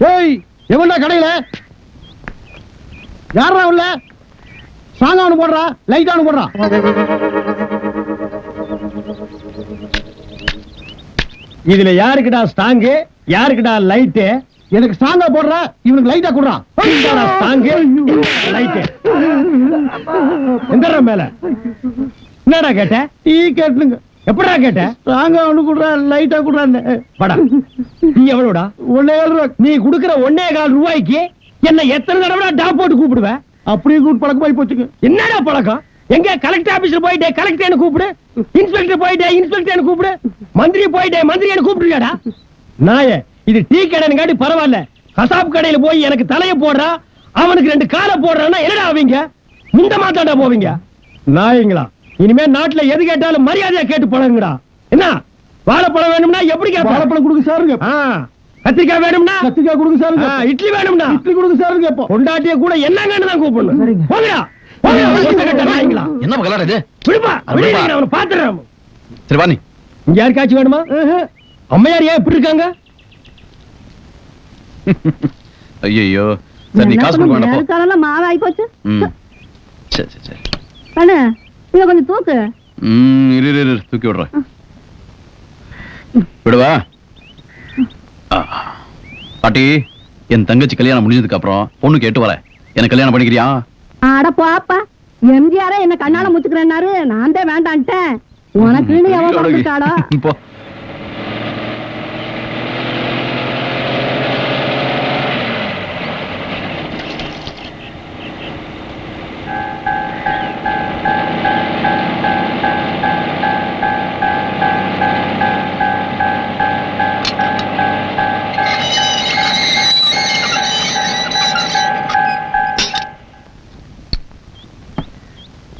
ஏய் எவன்டா கடையில? யாரா உள்ள? சாங்க அவனு போடுறா லைட் அவனு போடுறா. இதுல யாருக்குடா ஸ்டாங்கு யாருக்குடா லைட்டு எனக்கு ஸ்டாங்கா போடுறா இவனுக்கு லைட்டா குடுறா. ஸ்டாங்கு லைட்டு எந்தடா மேல. என்னடா கேட்ட? டீ கேட்டுங்க. எப்படா கேட்ட? ஸ்ட்ராங்கா அவனு குடுறா லைட்டா குடுறான்னு. படா நீ எவ்வளவுடா ஒன்னே கால் ரூபா. நீ குடுக்குற ஒன்னே கால் ரூபாய்க்கு என்ன எத்தனை தடவை டாப் போட்டு கூப்பிடுவ? அப்படியே கூப்பிட்டு பழக்கமாயி போச்சுங்க. என்னடா பழக்கம்? எங்க கலெக்டர் ஆபீஸ்ல போயிட்டே கலெக்டர் கூப்பிடு? இன்ஸ்பெக்டர் போயிட்டே இன்ஸ்பெக்டர் கூப்பிடு? மந்திரி போயிட்டே மந்திரி கூப்பிடுறியாடா? நாய இது டீ கடைன்னு காட்டி பரவாயில்ல. கசாப் கடையில போய் எனக்கு தலைய போடுறா அவனுக்கு ரெண்டு காலை போடுறான்னா என்னடா ஆவீங்க? இந்த மாத்தாண்டா போவீங்க? நாயங்களா இனிமே நாட்டுல எது கேட்டாலும் மரியாதையா கேட்டு பழகுங்கடா. என்ன? வாழைப்பழம் வேணும்னா எப்படி கேட்ப? வாழைப்பழம் கொடுங்க சாருங்க கத்திரிக்காய் வேணும்னா? கத்திரிக்காய் கொடுங்க சாருங்க இட்லி வேணும்னா? இட்லி கொடுங்க சாருங்க கேப்போம் பொண்டாட்டிய கூட என்னங்கன்னு தான் கூப்பிடணும். போங்கடா. என்ன கலாட இது விடுப்பா அது விடுங்க, விடுப்பா. நான் அவனை பாத்துறேன் சரி வா நீ இங்க யாருக்காச்சும் வேணுமா? அம்மையார் ஏன் இப்படி இருக்காங்க? ஐயோ சரி நீ காசு கொடுக்க வேண்டாம் போ. நேரத்தால மாவாய் போச்சு. ம். சரி சரி சரி. கண்ணு இத கொஞ்சம் தூக்கு. ம் இரு இரு, இரு. தூக்கி விடுறேன். விடுவா. பாட்டி என் தங்கச்சி கல்யாணம் முடிஞ்சதுக்கு அப்புறம் பொண்ணு கேட்டு வரேன். எனக்கு கல்யாணம் பண்ணிக்கிறியா? அட போப்பா எம்ஜிஆர என்ன கண்ணால முச்சுக்கிறேன்னாரு நான் தான் வேண்டான்ட்டேன். உனக்குன்னு எவன்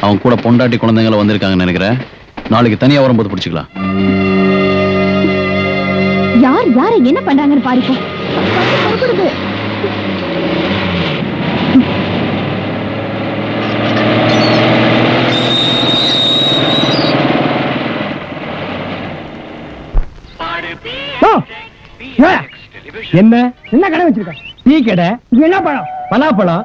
அவன் கூட பொண்டாட்டி குழந்தைங்கள வந்திருக்காங்கன்னு நினைக்கிறேன். நாளைக்கு தனியா வரும்போது பிடிச்சிக்கலாம். யார் யார என்ன பண்றாங்கன்னு ஏ, என்ன? என்ன கடை வச்சிருக்க? டீ கடை? என்ன பழம்? பலாப்பழம்?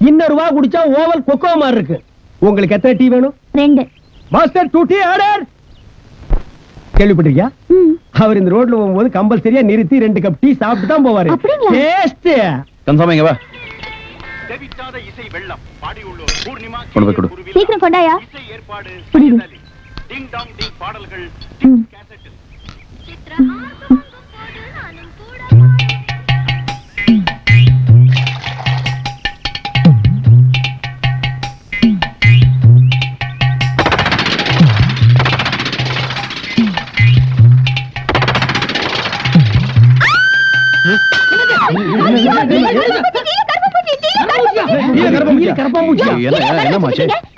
இன்னொரு வா குடிச்சா ஓவல் கொக்கோ மாதிரி இருக்கு. உங்களுக்கு எத்தனை டீ வேணும்? ரெண்டு. மாஸ்டர் டூ டீ ஆர்டர் கேள்விப்பட்டிருக்கியா? அவர் இந்த ரோட்ல போகும்போது கம்பல்சரியா நிறுத்தி ரெண்டு கப் டீ சாப்பிட்டு தான் போவாரு? டேஸ்ட் கன்சாமி இங்க வா. இசை வெள்ளம். பாடியுள்ளோர் பூர்ணிமா. சீக்கிரம் கொண்டாயா. டிங் டாங் டிங் பாடல்கள் ம்.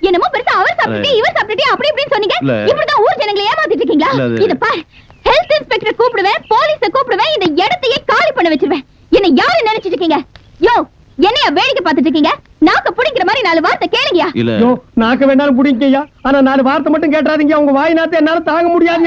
என்னமோ பெருசா அவர் சாப்பிட்டு இவர் சாப்பிட்டு அப்படி இப்படின்னு சொன்னீங்க. இப்படிதான் ஊர் ஜனங்களை ஏமாத்திட்டு இருக்கீங்களா? இத பார். ஹெல்த் இன்ஸ்பெக்டர் கூப்பிடுவேன் போலீஸ கூப்பிடுவேன் இந்த இடத்தையே காலி பண்ண வச்சிருவேன். என்ன யாரு நினைச்சிட்டு இருக்கீங்க? யோ என்னைய வேடிக்கை பார்த்துட்டு இருக்கீங்க? நாக்க புடிங்கிற மாதிரி நாலு வார்த்தை கேளுங்கயா இல்ல. யோ நாக்க வேணாலும் புடிங்கய்யா. ஆனா நாலு வார்த்தை மட்டும் கேட்டாதீங்க உங்க வாய் நாத்தை என்னால தாங்க முடியாது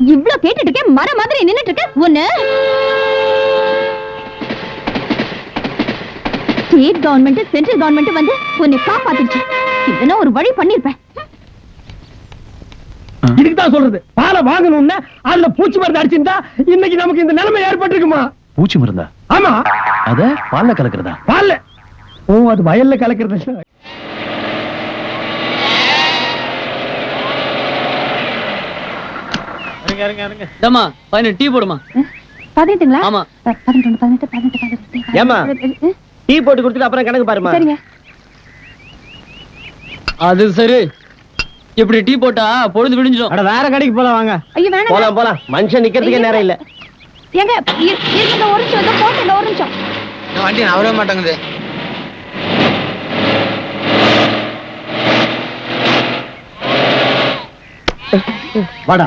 இவ்ளோ கேட்டுட்டு இருக்கேன் மர மாதிரி நின்னுட்டு இருக்க ஒண்ணு? ஸ்டேட் கவர்மெண்ட் சென்ட்ரல் கவர்மெண்ட் வந்து உன்னை காப்பாத்துச்சு இதெல்லாம் ஒரு வழி பண்ணிருப்பேன். இதுக்கு தான் சொல்றது. பாலை வாங்கணும்னா அதுல பூச்சி மருந்து அடிச்சிருந்தா இன்னைக்கு நமக்கு இந்த நிலைமை ஏற்பட்டிருக்குமா? பூச்சி மருந்தா? ஆமா. அத பால்ல கலக்குறதா? பால்ல. ஓ அது வயல்ல கலக்கிறது தம்மா பதினெட்டு டீ போடுமா. பதினெட்டுங்களா? ஆமா. பதினெட்டு பதினெட்டு பதினெட்டு பதினெட்டு. ஏம்மா? டீ போட்டு கொடுத்துட்டு அப்புறம் கணக்கு பாருமா சரிங்க. அது சரி. இப்படி டீ போட்டா பொழுது விடிஞ்சிடும். அட வேற கடைக்கு போலாம் வாங்க. ஐயோ வேணாம் போலாம் போலாம். மனுஷன் நிக்கிறதுக்கே நேரம் இல்ல. ஏங்க இரு- இருங்க ஒரு நிமிஷம் இதோ போட்டு ஒரு நிமிஷம். வண்டி நவரவே மாட்டேங்குது. வாடா.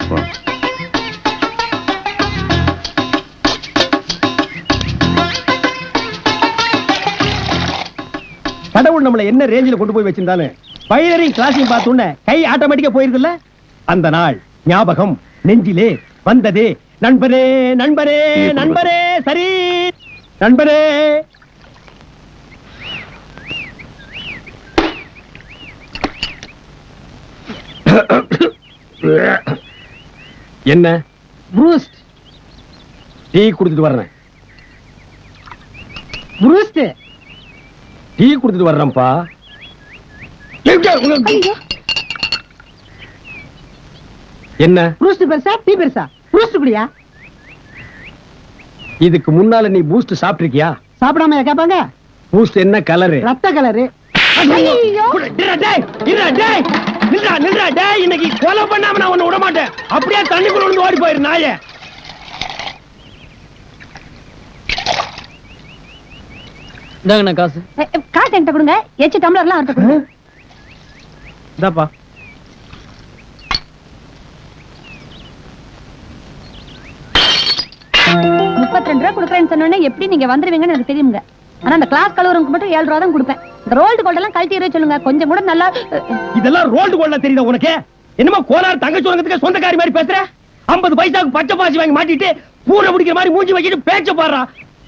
கடவுள் நம்மள என்ன ரேஞ்சில கொண்டு போய் வச்சிருந்தாலும் பைலரிங் கிளாஸையும் பார்த்தோன்னே கை ஆட்டோமேட்டிக்கா போயிருதுல்ல? அந்த நாள் ஞாபகம் நெஞ்சிலே வந்ததே. நண்பரே நண்பரே நண்பரே சரி. நண்பரே. என்ன? ப்ரூஸ்ட். டீ குடுத்துட்டு வர்றேன். ப்ரூஸ்ட் டீ குடுத்துட்டு வர்றேன்ப்பா. என்ன? பூஸ்ட் பெருசா டீ பெருசா? பூஸ்ட் குடியா? இதுக்கு முன்னால நீ பூஸ்ட் சாப்பிட்டிருக்கியா? சாப்பிடாம கேட்பாங்க பூஸ்ட் என்ன கலரு? ரத்த கலரு. இன்னைக்கு கொலை பண்ணாம நான் உன்னை விட மாட்டேன். அப்படியே தண்ணிக்குள்ள ஓடி போயிரு நாயே. இந்தாங்கண்ணா காசு. காசு என்கிட்ட கொடுங்க. எச்சு டம்ளர்லாம் அவர்கிட்ட கொடுங்க. இதாப்பா முப்பத்தி ரெண்டு ரூபா கொடுக்குறேன்னு சொன்னோன்னே எப்படி நீங்க வந்துருவீங்கன்னு எனக்கு தெரியுங்க. ஆனா அந்த கிளாஸ் கலவரங்களுக்கு மட்டும் ஏழு ரூபா தான் கொடுப்பேன். இந்த ரோல்டு கோல்ட் எல்லாம் கழட்டி சொல்லுங்க. கொஞ்சம் கூட நல்லா இதெல்லாம் ரோல்டு கோல்ல தெரியுதா உனக்கு? என்னமோ கோலார் தங்கச்சி உலகத்துக்கு சொந்தக்காரி மாதிரி பேசுற? ஐம்பது பைசாவுக்கு பச்சை பாசி வாங்கி மாட்டிட்டு பூனை பிடிக்கிற மாதிரி மூஞ்சி வச்சுட்டு பேச்ச பாடுறா.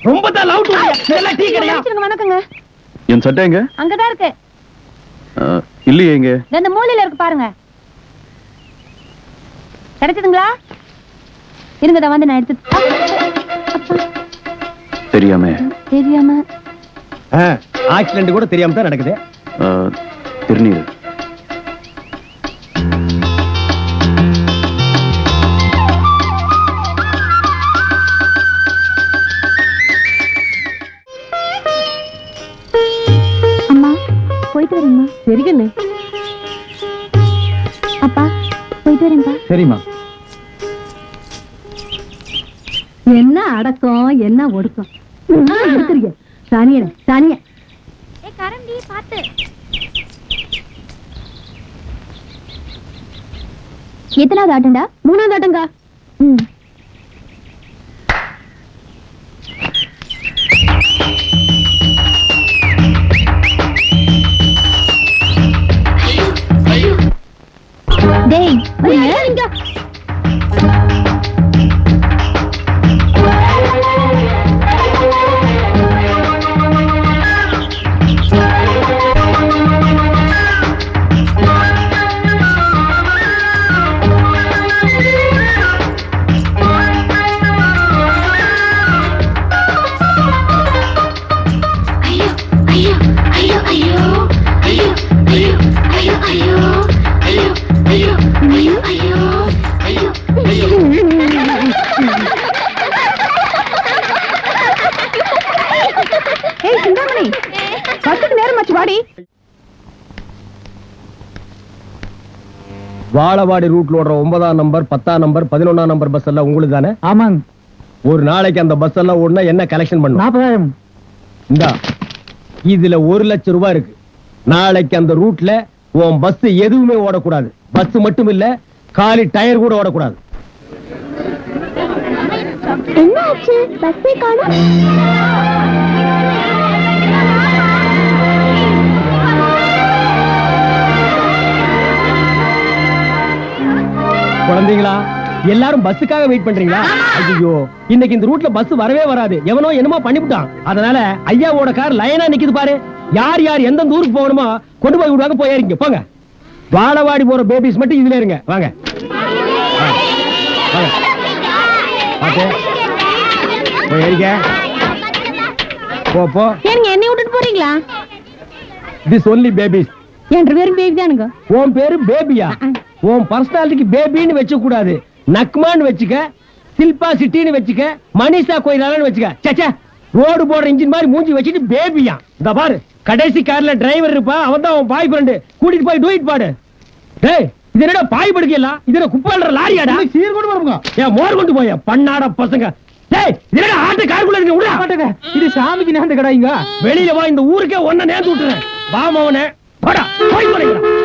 ரொம்ப தான் லவ் இதெல்லாம் டீ கிடையா? வணக்கங்க. என் சட்டை எங்க? அங்கதான் இருக்கு. ஆ, இல்லையே எங்க இந்த மூலையில இருக்கு பாருங்க. கிடைச்சதுங்களா? இருங்க இதை வந்து நான் எடுத்து தெரியாம. தெரியாம. ஆக்சிடென்ட் கூட தெரியாம தான் நடக்குது. திருநீர். சரிம்மா. என்ன அடக்கம் என்ன ஒடுக்கம்? எடுத்துருங்க சானியன சானிய கரண்டி பாத்து. எத்தனாவது ஆட்டம்டா? மூணாவது ஆட்டங்கா ம். പിന്നെ வாழவாடி ரூட்ல ஓடுற ஒன்பதாம் நம்பர் பத்தாம் நம்பர் பதினொன்னாம் நம்பர் பஸ் எல்லாம் உங்களுக்கு தானே ஆமாங்க. ஒரு நாளைக்கு அந்த பஸ் எல்லாம் ஓடுனா என்ன கலெக்ஷன் பண்ணும்? நாற்பதாயிரம் இந்தா இதுல ஒரு லட்சம் ரூபாய் இருக்கு. நாளைக்கு அந்த ரூட்ல உன் பஸ் எதுவுமே ஓடக்கூடாது. பஸ் மட்டும் இல்ல காலி டயர் கூட ஓடக்கூடாது. என்ன ஆச்சு பஸ்ஸே காணோம். குழந்தைங்களா? எல்லாரும் பஸ்ஸுக்காக வெயிட் பண்றீங்களா? ஐயோ இன்னைக்கு இந்த ரூட்ல பஸ் வரவே வராது. எவனோ என்னமோ பண்ணிவிட்டான். அதனால ஐயாவோட கார் லைனா நிக்குது பாரு. யார் யார் எந்த ஊருக்கு போகணுமோ கொண்டு போய் விடுவாங்க போய் ஏறிங்க போங்க. வாழவாடி போற பேபிஸ் மட்டும் இதுல இருங்க. வாங்க. போ என்னை விட்டுட்டு போறீங்களா? திஸ் ஒன்லி பேபிஸ் என்ற பேரும் பேபி தானுங்க. உன் பேரு பேபியா உன் பர்சனாலிட்டிக்கு பேபின்னு வச்ச கூடாது நக்மான்னு வச்சுக்க சில்பா சிட்டின்னு வச்சுக்க மனிஷா கோயிலாலன்னு வச்சுக்க. சச்சா ரோடு போடுற இன்ஜின் மாதிரி மூஞ்சி வச்சுட்டு பேபியா இந்த பாரு கடைசி கார்ல டிரைவர் இருப்பா அவன் தான் அவன் பாய் ஃப்ரெண்டு கூட்டிட்டு போய் டூயிட் பாடு. டேய் இது என்னடா பாய் படுக்கையில இது என்ன குப்பாடுற லாரியாடா? சீர் கொண்டு வருங்க ஏன் மோர் கொண்டு போய பண்ணாட பசங்க. டேய் இது என்னடா ஆட்டு காருக்குள்ள இருக்கு விடுடா இது சாமிக்கு நேர்ந்த கடாய்ங்க வெளியில வா இந்த ஊருக்கே ஒன்ன நேர்ந்து விட்டுறேன். வா மவனே. போடா போய் தொலைங்கடா